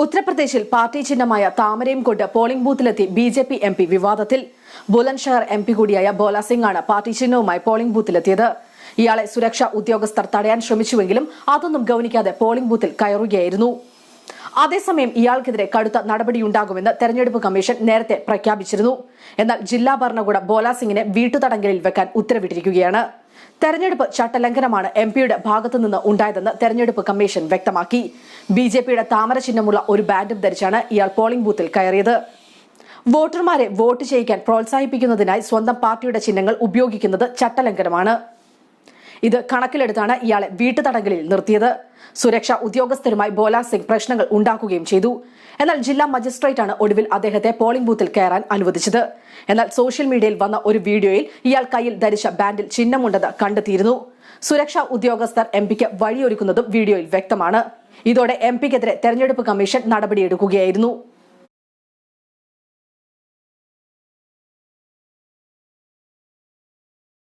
ഉത്തർപ്രദേശിൽ പാർട്ടി ചിഹ്നമായ താമരയും കൊണ്ട് polling ബൂത്തിലെത്തി B J P M P വിവാദത്തിൽ. ബുലൻഷഹർ എം പി കൂടിയായ ബോല സിംഗ് ആണ് പാർട്ടി ചിഹ്നവുമായി പോളിംഗ് ബൂത്തിലെത്തിയത്. ഇയാളെ സുരക്ഷാ ഉദ്യോഗസ്ഥർ തടയാൻ ശ്രമിച്ചുവെങ്കിലും അതൊന്നും ഗൗനിക്കാതെ പോളിംഗ് ബൂത്തിൽ കയറുകയായിരുന്നു. അതേസമയം ഇയാൾക്കെതിരെ കടുത്ത നടപടിയുണ്ടാകുമെന്ന് തെരഞ്ഞെടുപ്പ് കമ്മീഷൻ നേരത്തെ പ്രഖ്യാപിച്ചിരുന്നു. എന്നാൽ ജില്ലാ ഭരണകൂടം ബോല സിംഗിനെ വീട്ടുതടങ്കലിൽ വെക്കാൻ ഉത്തരവിട്ടിരിക്കുകയാണ്. തെരഞ്ഞെടുപ്പ് ചട്ടലംഘനമാണ് എം പിയുടെ ഭാഗത്തുനിന്ന് ഉണ്ടായതെന്ന് തെരഞ്ഞെടുപ്പ് കമ്മീഷൻ വ്യക്തമാക്കി. ബി ജെ പിയുടെ താമര ചിഹ്നമുള്ള ഒരു ബാൻഡും ധരിച്ചാണ് ഇയാൾ പോളിംഗ് ബൂത്തിൽ കയറിയത്. വോട്ടർമാരെ വോട്ട് ചെയ്യിക്കാൻ പ്രോത്സാഹിപ്പിക്കുന്നതിനായി സ്വന്തം പാർട്ടിയുടെ ചിഹ്നങ്ങൾ ഉപയോഗിക്കുന്നത് ചട്ടലംഘനമാണ്. ഇത് കണക്കിലെടുത്താണ് ഇയാളെ വീട്ടുതടങ്കലിൽ നിർത്തിയത്. സുരക്ഷാ ഉദ്യോഗസ്ഥരുമായി ബോല സിംഗ് പ്രശ്നങ്ങൾ ഉണ്ടാക്കുകയും ചെയ്തു. എന്നാൽ ജില്ലാ മജിസ്ട്രേറ്റാണ് ഒടുവിൽ അദ്ദേഹത്തെ പോളിംഗ് ബൂത്തിൽ കയറാൻ അനുവദിച്ചത്. എന്നാൽ സോഷ്യൽ മീഡിയയിൽ വന്ന ഒരു വീഡിയോയിൽ ഇയാൾ കയ്യിൽ ധരിച്ച ബാൻഡിൽ ചിഹ്നമുണ്ടെന്ന് കണ്ടെത്തിയിരുന്നു. സുരക്ഷാ ഉദ്യോഗസ്ഥർ എം പിക്ക് വഴിയൊരുക്കുന്നതും വീഡിയോയിൽ വ്യക്തമാണ്. ഇതോടെ എം പിക്കെതിരെ തെരഞ്ഞെടുപ്പ് കമ്മീഷൻ നടപടിയെടുക്കുകയായിരുന്നു.